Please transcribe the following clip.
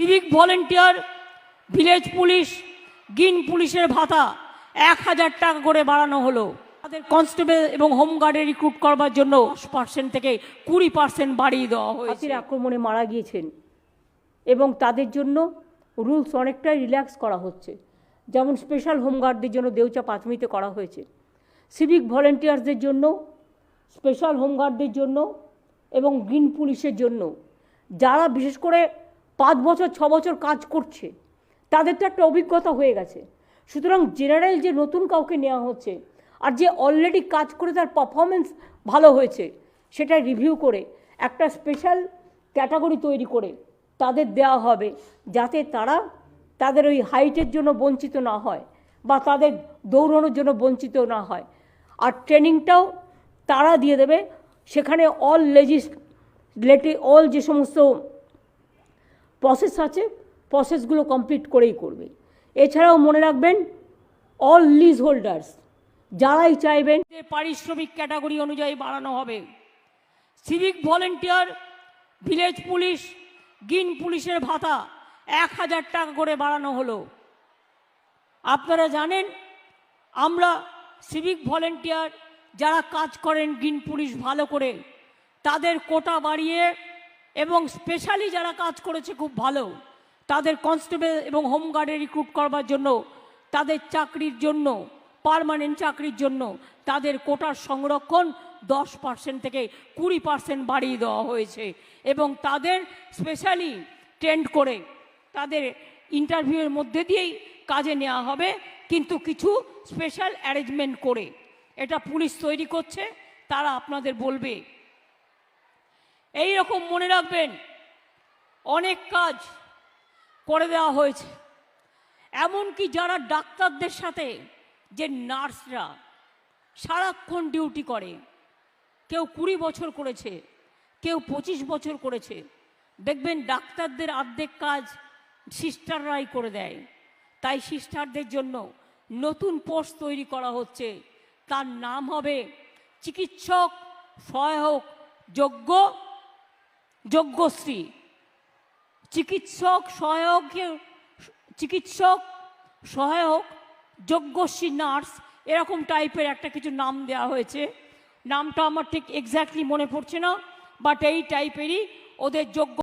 Civic volunteer, village police, green পুলিশের ভাতা এক হাজার টাকা করে বাড়ানো হলো। তাদের কনস্টেবল এবং হোমগার্ডে রিক্রুট করবার জন্য দশ পার্সেন্ট থেকে কুড়ি পার্সেন্ট বাড়িয়ে দেওয়া হয়েছে। আক্রমণে মারা গিয়েছেন এবং তাদের জন্য রুলস অনেকটাই রিল্যাক্স করা হচ্ছে। যেমন স্পেশাল হোমগার্ডদের জন্য দেউচা পাঁচমিতে করা হয়েছে। সিভিক ভলেন্টিয়ার্সদের জন্য, স্পেশাল হোমগার্ডদের জন্য এবং গ্রিন পুলিশের জন্য। যারা বিশেষ করে পাঁচ বছর, ছ বছর কাজ করছে। তাদের তো একটা অভিজ্ঞতা হয়ে গেছে। সুতরাং জেনারেল যে নতুন কাউকে নেওয়া হচ্ছে আর যে অলরেডি কাজ করে তার পারফরমেন্স ভালো হয়েছে, সেটা রিভিউ করে একটা স্পেশাল ক্যাটাগরি তৈরি করে তাদের দেওয়া হবে যাতে তারা তাদের ওই হাইটের জন্য বঞ্চিত না হয় বা তাদের দৌড়ানোর জন্য বঞ্চিত না হয়। আর ট্রেনিংটাও তারা দিয়ে দেবে। সেখানে অল লেজিসলেটিভ অল যে সমস্ত প্রসেস আছে প্রসেসগুলো কমপ্লিট করেই করবে। এছাড়াও মনে রাখবেন অল লিজ হোল্ডার্স যারাই চাইবেন যে পারিশ্রমিক ক্যাটাগরি অনুযায়ী বাড়ানো হবে। Civic volunteer village police green পুলিশের ভাতা এক হাজার টাকা করে বাড়ানো হলো। আপনারা জানেন, আমরা সিভিক ভলেন্টিয়ার যারা কাজ করেন গিন পুলিশ ভালো করে, তাদের কোটা বাড়িয়ে এবং স্পেশালি যারা কাজ করেছে খুব ভালো, তাদের কনস্টেবল এবং হোমগার্ডে রিক্রুট করবার জন্য, তাদের চাকরির জন্য পার্মানেন্ট চাকরির জন্য, তাদের কোটার সংরক্ষণ দশ পার্সেন্ট থেকে কুড়ি পার্সেন্ট বাড়িয়ে দেওয়া হয়েছে এবং তাদের স্পেশালি ট্রেন্ড করে তাদের ইন্টারভিউয়ের মধ্যে দিয়েই কাজে নেওয়া হবে, কিন্তু কিছু স্পেশাল অ্যারেঞ্জমেন্ট করে। এটা পুলিশ তৈরি করছে, তারা আপনাদের বলবে। এই রকম মনে রাখবেন, অনেক কাজ করে দেওয়া হয়েছে। এমনকি যারা ডাক্তারদের সাথে, যে নার্সরা সারাক্ষণ ডিউটি করে, কেউ কুড়ি বছর করেছে, কেউ পঁচিশ বছর করেছে, দেখবেন ডাক্তারদের অর্ধেক কাজ সিস্টাররাই করে দেয়। তাই সিস্টারদের জন্য নতুন পোস্ট তৈরি করা হচ্ছে। তার নাম হবে চিকিৎসক সহায়ক যোগ্য যোগ্যশ্রী চিকিৎসক সহায়কের চিকিৎসক সহায়ক, যজ্ঞশ্রী নার্স, এরকম টাইপের একটা কিছু নাম দেওয়া হয়েছে। নামটা আমার ঠিক এক্স্যাক্টলি মনে পড়ছে না, বাট এই টাইপেরই ওদের যোগ্য